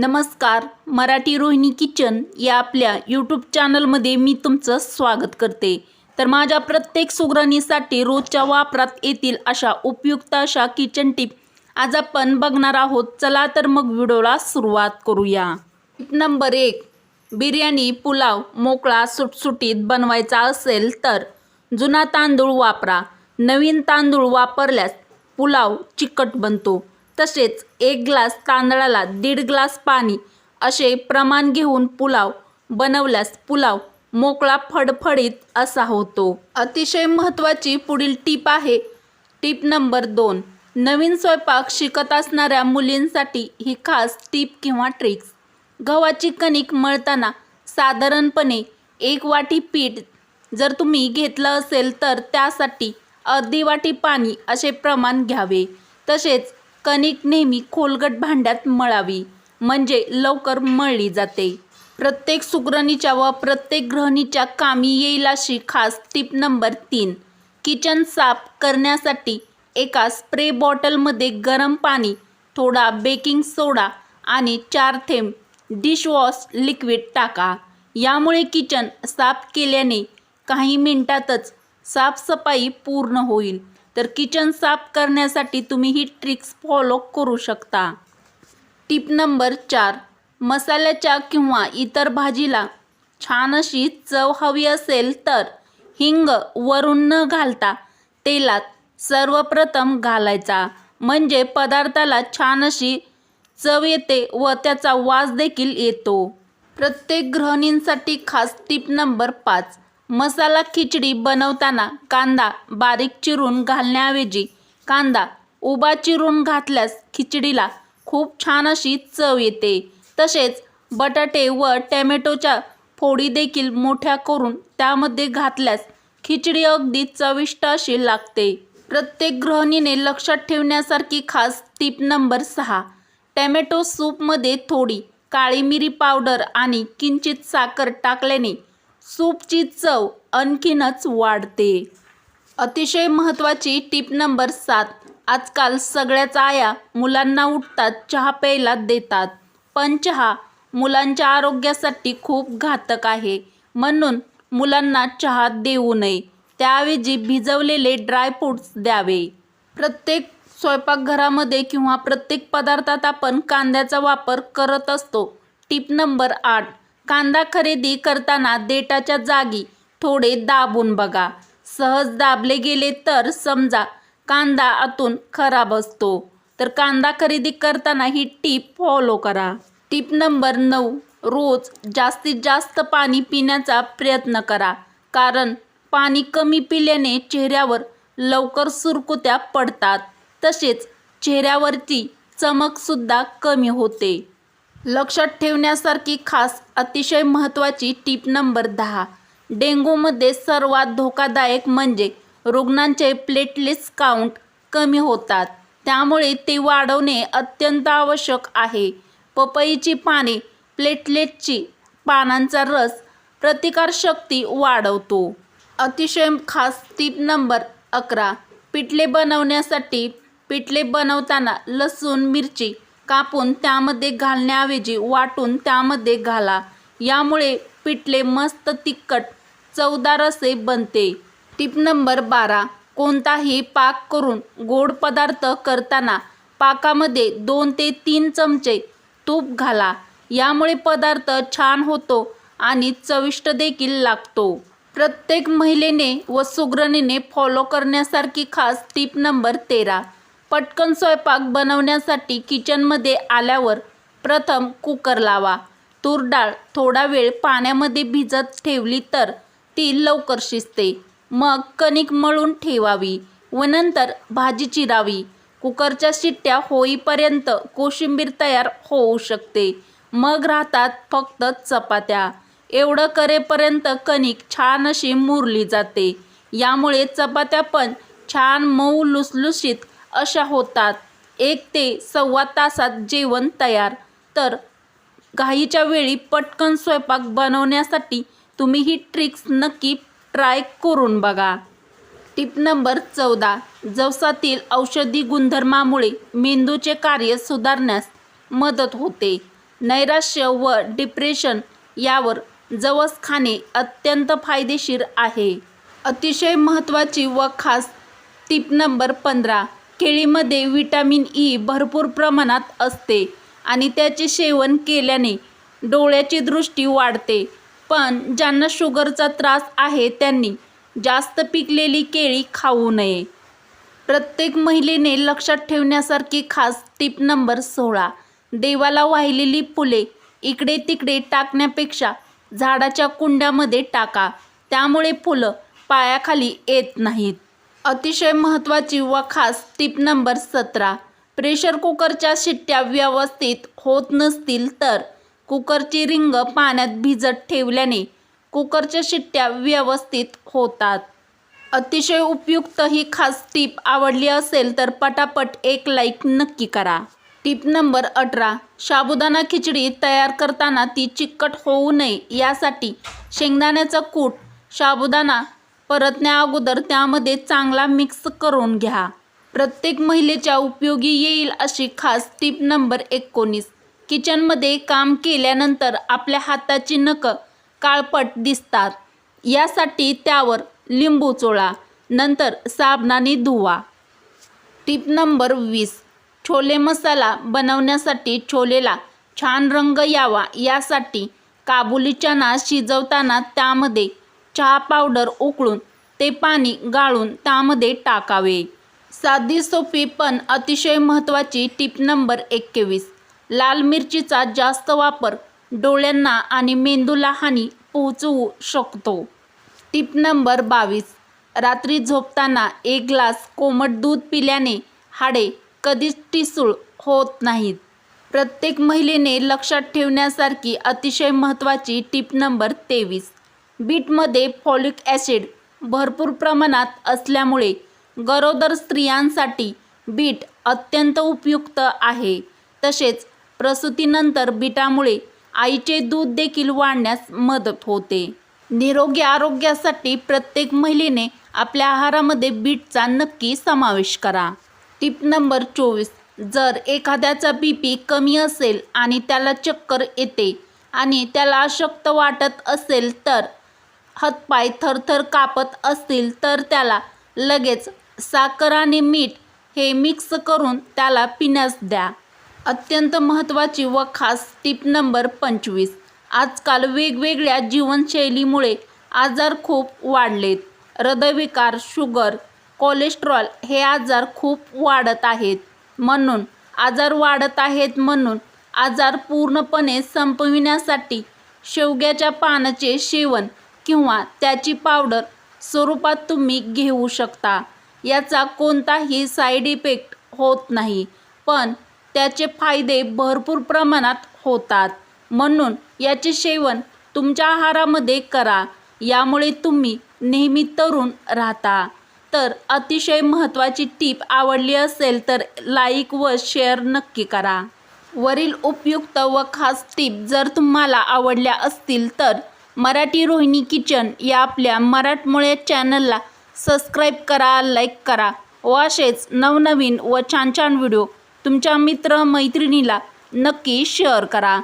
नमस्कार मराठी रोहिणी किचन या आपल्या यूट्यूब चॅनलमध्ये मी तुमचं स्वागत करते. तर माझ्या प्रत्येक सुगरणीसाठी रोजच्या वापरात येतील अशा उपयुक्त अशा किचन टिप आज आपण बघणार आहोत. चला तर मग व्हिडिओला सुरुवात करूया. टिप नंबर एक बिर्याणी पुलाव मोकळा सुटसुटीत बनवायचा असेल तर जुना तांदूळ वापरा. नवीन तांदूळ वापरल्यास पुलाव चिकट बनतो. तसेच एक ग्लास तांदळाला दीड ग्लास पाणी असे प्रमाण घेऊन पुलाव बनवल्यास पुलाव मोकळा फडफडीत असा होतो. अतिशय महत्त्वाची पुढील टीप आहे. टीप नंबर दोन. नवीन स्वयंपाक शिकत असणाऱ्या मुलींसाठी ही खास टीप किंवा ट्रिक्स. गव्हाची कणिक मळताना साधारणपणे एक वाटी पीठ जर तुम्ही घेतलं असेल तर त्यासाठी अर्धी वाटी पाणी असे प्रमाण घ्यावे. तसेच कणिक नेहमी खोलगट भांड्यात मळावी म्हणजे लवकर मळली जाते. प्रत्येक सुगरणीच्या व प्रत्येक गृहिणीच्या कामी येईल अशी खास टीप नंबर तीन. किचन साफ करण्यासाठी एका स्प्रे बॉटलमध्ये गरम पाणी थोडा बेकिंग सोडा आणि चार थेंब डिशवॉश लिक्विड टाका. यामुळे किचन साफ केल्याने काही मिनिटातच साफसफाई पूर्ण होईल. तर किचन साफ करण्यासाठी तुम्ही ही ट्रिक्स फॉलो करू शकता. टिप नंबर चार मसाल्याच्या किंवा इतर भाजीला छान अशी चव हवी असेल तर हिंग वरून न घालता तेलात सर्वप्रथम घालायचा. म्हणजे पदार्थाला छान अशी चव येते व त्याचा वास देखील येतो. प्रत्येक गृहिणींसाठी खास टिप नंबर पाच मसाला खिचडी बनवताना कांदा बारीक चिरून घालण्याऐवजी कांदा उभा चिरून घातल्यास खिचडीला खूप छान अशी चव येते. तसेच बटाटे व टॅमॅटोच्या फोडी देखील मोठ्या करून त्यामध्ये घातल्यास खिचडी अगदी चविष्ट अशी लागते. प्रत्येक गृहिणीने लक्षात ठेवण्यासारखी खास टीप नंबर सहा. टॅमॅटो सूपमध्ये थोडी काळी मिरी पावडर आणि किंचित साखर टाकल्याने सूपची चव आणखीनच वाढते. अतिशय महत्त्वाची टीप नंबर सात. आजकाल सगळ्याच आया मुलांना उठतात चहा प्यायला देतात. पण चहा मुलांच्या आरोग्यासाठी खूप घातक आहे. म्हणून मुलांना चहा देऊ नये. त्याऐवजी भिजवलेले ड्रायफ्रूट्स द्यावे. प्रत्येक स्वयंपाकघरामध्ये किंवा प्रत्येक पदार्थात आपण कांद्याचा वापर करत असतो. टीप नंबर आठ. कांदा खरेदी करताना देठाच्या जागी थोडे दाबून बघा. सहज दाबले गेले तर समजा कांदा आतून खराब असतो. तर कांदा खरेदी करताना ही टीप फॉलो करा. टीप नंबर नऊ रोज जास्तीत जास्त पाणी पिण्याचा प्रयत्न करा. कारण पाणी कमी पिल्याने चेहऱ्यावर लवकर सुरकुत्या पडतात. तसेच चेहऱ्यावरची चमकसुद्धा कमी होते. लक्षात ठेवण्यासारखी खास अतिशय महत्त्वाची टीप नंबर दहा. डेंग्यूमध्ये सर्वात धोकादायक म्हणजे रुग्णांचे प्लेटलेट्स काउंट कमी होतात. त्यामुळे ते वाढवणे अत्यंत आवश्यक आहे. पपईची पाने प्लेटलेटची पानांचा रस प्रतिकारशक्ती वाढवतो. अतिशय खास टीप नंबर अकरा. पिठले बनवण्यासाठी पिठले बनवताना लसूण मिरची कापून त्यामध्ये घालण्याऐवजी वाटून त्यामध्ये घाला. यामुळे पिठले मस्त तिखट चवदार असे बनते. टीप नंबर बारा. कोणताही पाक करून गोड पदार्थ करताना पाकामध्ये दोन ते तीन चमचे तूप घाला. यामुळे पदार्थ छान होतो आणि चविष्ट देखील लागतो. प्रत्येक महिलेने व सुगरणीने फॉलो करण्यासारखी खास टीप नंबर तेरा. पटकन स्वयंपाक बनवण्यासाठी किचनमध्ये आल्यावर प्रथम कुकर लावा. तूर डाळ थोडा वेळ पाण्यामध्ये भिजत ठेवली तर ती लवकर शिजते. मग कणिक मळून ठेवावी व नंतर भाजी चिरावी. कुकरच्या शिट्ट्या होईपर्यंत कोशिंबीर तयार होऊ शकते. मग राहतात फक्त चपात्या. एवढं करेपर्यंत कणिक छान अशी मुरली जाते. यामुळे चपात्या पण छान मऊ लुसलुशीत अशा होतात. एक ते सव्वा तासात जेवण तयार. तर घाईच्या वेळी पटकन स्वयंपाक बनवण्यासाठी तुम्ही ही ट्रिक्स नक्की ट्राय करून बघा. टिप नंबर चौदा. जवसातील औषधी गुणधर्मामुळे मेंदूचे कार्य सुधारण्यास मदत होते. नैराश्य व डिप्रेशन यावर जवस खाणे अत्यंत फायदेशीर आहे. अतिशय महत्त्वाची व खास टिप नंबर पंधरा. केळीमध्ये व्हिटॅमिन ई भरपूर प्रमाणात असते आणि त्याचे सेवन केल्याने डोळ्याची दृष्टी वाढते. पण ज्यांना शुगरचा त्रास आहे त्यांनी जास्त पिकलेली केळी खाऊ नये. प्रत्येक महिलेने लक्षात ठेवण्यासारखी खास टिप नंबर सोळा. देवाला वाहिलेली फुले इकडे तिकडे टाकण्यापेक्षा झाडाच्या कुंड्यामध्ये टाका. त्यामुळे फुलं पायाखाली येत नाहीत. अतिशय महत्त्वाची व खास टिप नंबर सतरा. प्रेशर कुकरच्या शिट्ट्या व्यवस्थित होत नसतील तर कुकरची रिंग पाण्यात भिजत ठेवल्याने कुकरच्या शिट्ट्या व्यवस्थित होतात. अतिशय उपयुक्त ही खास टीप आवडली असेल तर पटापट एक लाईक नक्की करा. टीप नंबर अठरा. साबुदाणा खिचडी तयार करताना ती चिकट होऊ नये यासाठी शेंगदाण्याचा कूट साबुदाणा परतण्या अगोदर त्यामध्ये चांगला मिक्स करून घ्या. प्रत्येक महिलेच्या उपयोगी येईल अशी खास टीप नंबर एकोणीस. किचनमध्ये काम केल्यानंतर आपल्या हाताची नखं काळपट दिसतात. यासाठी त्यावर लिंबू चोळा नंतर साबणाने धुवा. टीप नंबर वीस. छोले मसाला बनवण्यासाठी छोलेला छान रंग यावा यासाठी काबुली चना शिजवताना त्यामध्ये चहा पावडर उकळून ते पाणी गाळून त्यामध्ये टाकावे. साधी सोपी पण अतिशय महत्त्वाची टीप नंबर एकवीस. लाल मिरचीचा जास्त वापर डोळ्यांना आणि मेंदूला हानी पोहोचवू शकतो. टिप नंबर बावीस. रात्री झोपताना एक ग्लास कोमट दूध पिल्याने हाडे कधीच टिसूळ होत नाहीत. प्रत्येक महिलेने लक्षात ठेवण्यासारखी अतिशय महत्त्वाची टिप नंबर तेवीस. बीटमध्ये फॉलिक ॲसिड भरपूर प्रमाणात असल्यामुळे गरोदर स्त्रियांसाठी बीट अत्यंत उपयुक्त आहे. तसेच प्रसूतीनंतर बीटामुळे आईचे दूध देखील वाढण्यास मदत होते. निरोगी आरोग्यासाठी प्रत्येक महिलेने आपल्या आहारामध्ये बीटचा नक्की समावेश करा. टिप नंबर चोवीस. जर एखाद्याचा बी पी कमी असेल आणि त्याला चक्कर येते आणि त्याला अशक्त वाटत असेल तर हातपाय थरथर कापत असतील तर त्याला लगेच साखर आणि मीठ हे मिक्स करून त्याला पिण्यास द्या. अत्यंत महत्त्वाची व खास टिप नंबर पंचवीस. आजकाल वेगवेगळ्या जीवनशैलीमुळे आजार खूप वाढलेत. हृदयविकार शुगर कोलेस्ट्रॉल हे आजार खूप वाढत आहेत. म्हणून आजार वाढत आहेत म्हणून आजार पूर्णपणे संपविण्यासाठी शेवग्याच्या पानाचे सेवन किंवा त्याची पावडर स्वरूपात तुम्ही घेऊ शकता. याचा कोणताही साईड इफेक्ट होत नाही. पण त्याचे फायदे भरपूर प्रमाणात होतात. म्हणून याचे सेवन तुमच्या आहारामध्ये करा. यामुळे तुम्ही नेहमी तरुण राहता. तर अतिशय महत्त्वाची टीप आवडली असेल तर लाईक व शेअर नक्की करा. वरील उपयुक्त व खास टीप जर तुम्हाला आवडल्या असतील तर मराठी रोहिणी किचन या आपल्या मराठमोळ्या चॅनलला सबस्क्राईब करा लाईक करा व असेच नवनवीन व छान छान व्हिडिओ तुमच्या मित्र मैत्रिणीला नक्की शेअर करा.